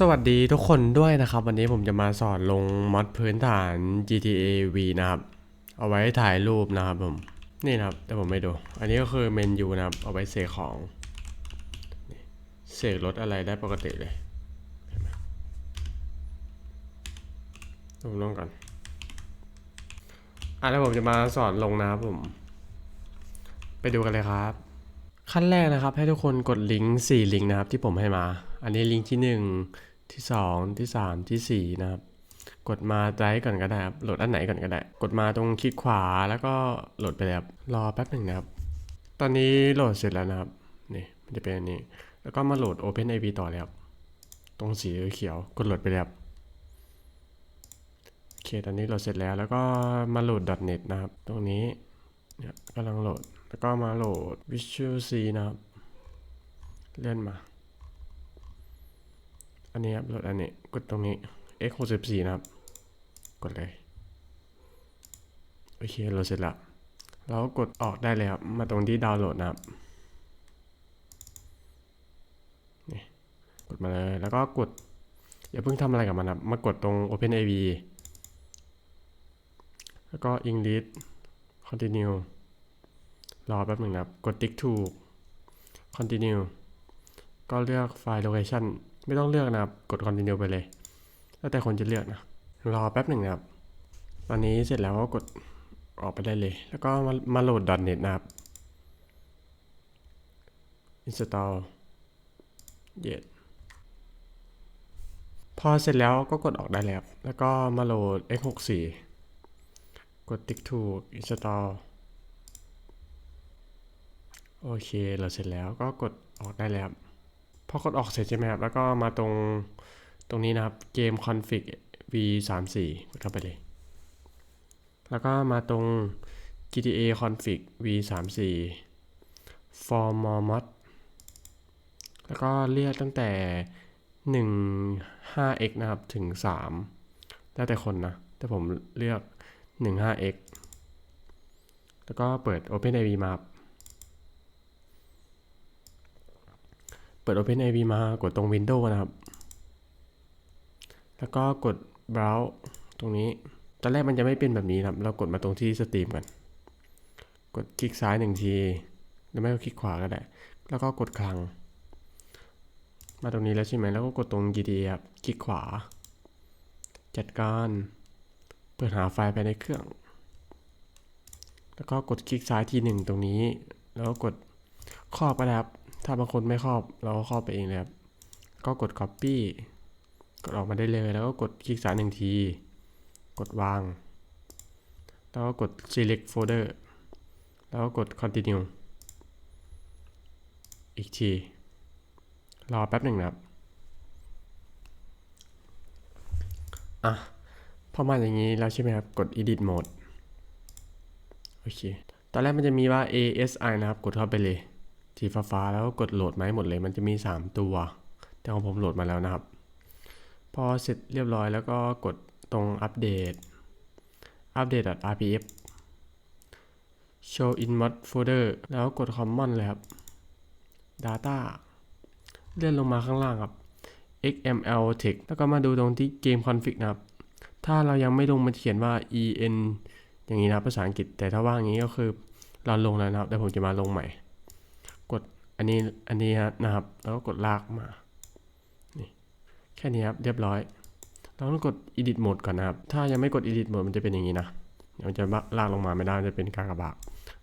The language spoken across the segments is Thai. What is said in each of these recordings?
สวัสดีทุกคนด้วยนะครับ วันนี้ผมจะมาสอนลงมอดพื้นฐาน GTA V นะครับ เอาไว้ถ่ายรูปนะครับผม นี่นะครับแต่ผมไม่ดู อันนี้ก็คือเมนูนะครับ เอาไว้เสกของเสกรถอะไรได้ปกติเลยเห็นไหมผมลงก่อนอะแล้วผมจะมาสอนลงนะครับผม ไปดูกันเลยครับ ขั้นแรกนะครับ ให้ทุกคนกดลิงก์4ลิงก์นะครับ ที่ผมให้มา อันนี้ลิงก์ที่ 1 ที่ 2 ที่ 3 ทีสี่4 นะครับ กดมาไดรฟ์ก่อนก็ได้ครับโหลดอันไหนก่อนก็ได้ กดมาตรงคลิกขวาแล้วก็โหลดไปเลยครับรอแป๊บหนึ่งนะครับ ตอนนี้โหลดเสร็จแล้วนะครับนี่มันจะเป็นอันนี้ แล้วก็มาโหลด OpenIV ต่อเลยครับตรงสีเขียวกดโหลดไปเลยครับโอเคตอนนี้โหลดเสร็จแล้วแล้วก็มาโหลด .net นะครับ ตรงนี้ เนี่ยกำลังโหลด แล้วก็มาโหลด Visual C นะครับ เลื่อนมา อันนี้ครับโหลดอันนี้ กดตรงนี้ x 6 4นะครับ กดเลย โอเคโหลดเสร็จแล้วเราก็กดออกได้เลยครับ มาตรงที่ดาวน์โหลดนะครับนี่กดมาเลย แล้วก็กด อย่าเพิ่งทำอะไรกับมันครับมากดตรง OpenAV แล้วก็ English Continue รอแป๊บหนึ่งครับ กดติ๊กถูก continue ก็เลือกไฟล์ location ไม่ต้องเลือกนะครับ กด continue ไปเลย แล้วแต่คนจะเลือกนะ รอแป๊บหนึ่งนะครับ ตอนนี้เสร็จแล้วก็กดออกไปได้เลย แล้วก็มามาโหลด .net นะครับ install yes พอเสร็จแล้วก็กดออกได้แล้ว แล้วก็มาโหลด x64 กดติ๊กถูก install โอเค เราเสร็จแล้วก็กดออกได้แล้วครับพอกดออกเสร็จใช่ไหมครับ แล้วก็มาตรงตรงนี้นะครับเกม config v 3 4กดเข้าไปเลย แล้วก็มาตรง gta config v 3 4 for more mod แล้วก็เรียกตั้งแต่ 1 5x นะครับ ถึง 3 แล้วแต่คนนะ แต่ผมเลือก 1 5x แล้วก็เปิด OpenIV มาครับเปิด OpenIV มากดตรง Windows นะครับ แล้วก็กด Browse ตรงนี้ ตอนแรกมันจะไม่เป็นแบบนี้นะครับ เรากดมาตรงที่สตรีมกัน กดคลิกซ้ายหนึ่งที หรือไม่ก็คลิกขวาก็ได้ แล้วก็กดคลัง มาตรงนี้แล้วใช่ไหม แล้วก็กดตรง GTA ครับ คลิกขวา จัดการ ปิดหาไฟล์ไปในเครื่อง แล้วก็กดคลิกซ้ายทีหนึ่งตรงนี้ แล้วก็กดครอบก็ได้ครับ ถ้าบางคนไม่ครอบเราก็ครอบไปเองเลยครับ ก็กด copy กดออกมาได้เลย แล้วก็กดคลิกซ้ายหนึ่งที กดวาง แล้วก็กด select folder แล้วก็กด continue อีกที รอแป๊บหนึ่งนะครับ อะ พอมาอย่างนี้แล้วใช่ไหมครับ กด edit mode โอเค ตอนแรกมันจะมีว่า ASI นะครับ กดเข้าไปเลยสีฟ้าๆแล้วก็กดโหลดมาให้หมดเลย มันจะมี 3 ตัว แต่ของผมโหลดมาแล้วนะครับ พอเสร็จเรียบร้อยแล้วก็กดตรงอัปเดตอัปเดต .rpf show in mod folder แล้วกด common เลยครับ data เลื่อนลงมาข้างล่างครับ xml text แล้วก็มาดูตรงที่ game config นะครับ ถ้าเรายังไม่ลงมันเขียนว่า en อย่างนี้นะภาษาอังกฤษ แต่ถ้าว่าอย่างนี้ก็คือเราลงแล้วนะครับแต่ผมจะมาลงใหม่ กดอันนี้อันนี้นะครับ แล้วก็กดลากมานี่แค่นี้ครับเรียบร้อย เราต้องกด edit mode ก่อนนะครับ ถ้ายังไม่กด edit mode มันจะเป็นอย่างนี้นะเดี๋ยวมันจะลากลงมาไม่ได้จะเป็นกากบาท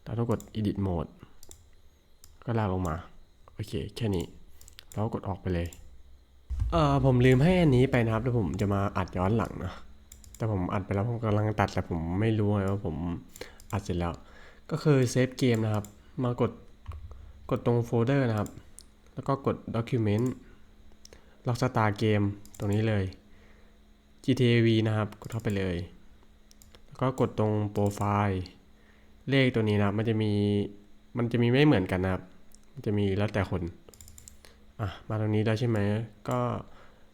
เราต้องกด edit mode ก็ลากลงมา โอเค แค่นี้แล้วก็กดออกไปเลย เออผมลืมให้อันนี้ไปนะครับแล้วผมจะมาอัดย้อนหลังนะ แต่ผมอัดไปแล้วผมกำลังตัดแต่ผมไม่รู้ไงว่าผมอัดเสร็จแล้ว ก็คือเซฟเกมนะครับ มากดกดตรงโฟลเดอร์นะครับ แล้วก็กด document ล็อกสตาร์เกมตรงนี้เลย GTA V นะครับ กดเข้าไปเลย แล้วก็กดตรงโปรไฟล์เลขตัวนี้นะมันจะมีมันจะมีไม่เหมือนกันนะครับ มันจะมีแล้วแต่คน อะ มาตรงนี้แล้ใช่ไหม ก็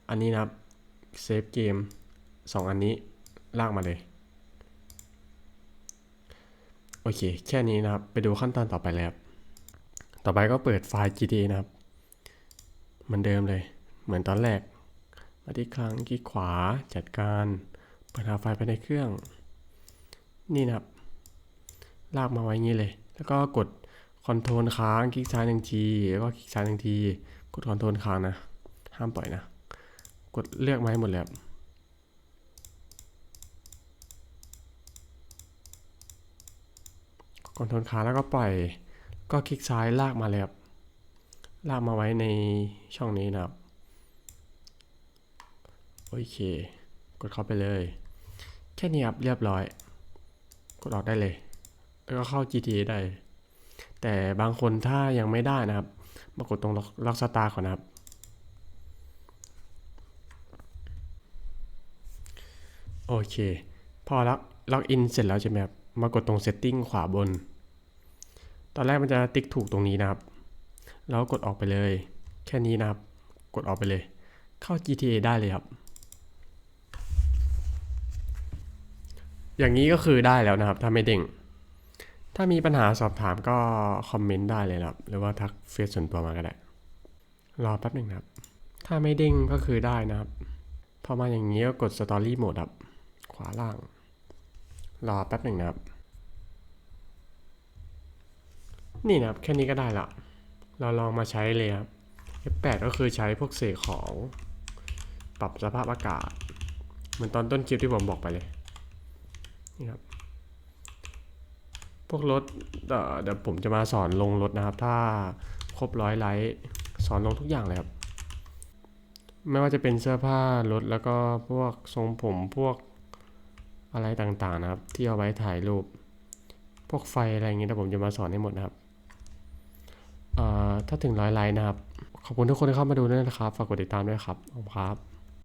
อันนี้นะครับเซฟเกมสองอันนี้ ลากมาเลย โอเค แค่นี้นะครับ ไปดูขั้นตอนต่อไปเลยครับต่อไปก็เปิดไฟล์ GTA นะครับเหมือนเดิมเลย เหมือนตอนแรก มาที่คลังคลิกขวาจัดการเปิดหาไฟล์ภายในเครื่อง นี่นะครับ ลากมาไว้งี้เลย แล้วก็กดคอนโทรลค้างคลิกซ้ายหนึ่งทีแล้วก็คลิกซ้ายหนึ่งที กดคอนโทรลค้างนะ ห้ามปล่อยนะ กดเลือกมาให้หมดเลยครับ คอนทรลค้าแล้วก็ปล่อย ก็คลิกซ้ายลากมาเลยครับ ลากมาไว้ในช่องนี้นะครับ โอเค กดเข้าไปเลย แค่นี้ครับเรียบร้อย กดออกได้เลย แล้วก็เข้า GTA ได้ แต่บางคนถ้ายังไม่ได้นะครับ มากดตรงล็อกสตาร์ก่อนนะครับโอเค พอล็อกล็อกอินเสร็จแล้วใช่ไหมครับ มากดตรง setting ขวาบน ตอนแรกมันจะติ๊กถูกตรงนี้นะครับ แล้วกดออกไปเลย แค่นี้นะครับ กดออกไปเลย เข้า GTA ได้เลยครับ อย่างนี้ก็คือได้แล้วนะครับ ถ้าไม่เด้ง ถ้ามีปัญหาสอบถามก็คอมเมนต์ได้เลยครับ หรือว่าทักเฟซส่วนตัวมาก็ได้ รอแป๊บหนึ่งนะครับ ถ้าไม่เด้งก็คือได้นะครับ พอมาอย่างนี้ก็กด Story Mode ครับ ขวาล่าง รอแป๊บหนึ่งนะครับ นี่นะครับ แค่นี้ก็ได้ละ เราลองมาใช้เลยครับ F8 ก็คือใช้พวกเสกของ ปรับสภาพอากาศ เหมือนตอนต้นคลิปที่ผมบอกไปเลย นี่ครับ พวกรถเอ่อเดี๋ยวผมจะมาสอนลงรถนะครับ ถ้าครบร้อยไลค์สอนลงทุกอย่างเลยครับ ไม่ว่าจะเป็นเสื้อผ้ารถแล้วก็พวกทรงผมพวก อะไรต่างๆนะครับ ที่เอาไว้ถ่ายรูป พวกไฟอะไรอย่างเงี้ยเดี๋ยวผมจะมาสอนให้หมดนะครับถ้าถึงร้อยไลค์นะครับ ขอบคุณทุกคนที่เข้ามาดูด้วยนะครับ ฝากกดติดตามด้วยครับขอบคุณครับ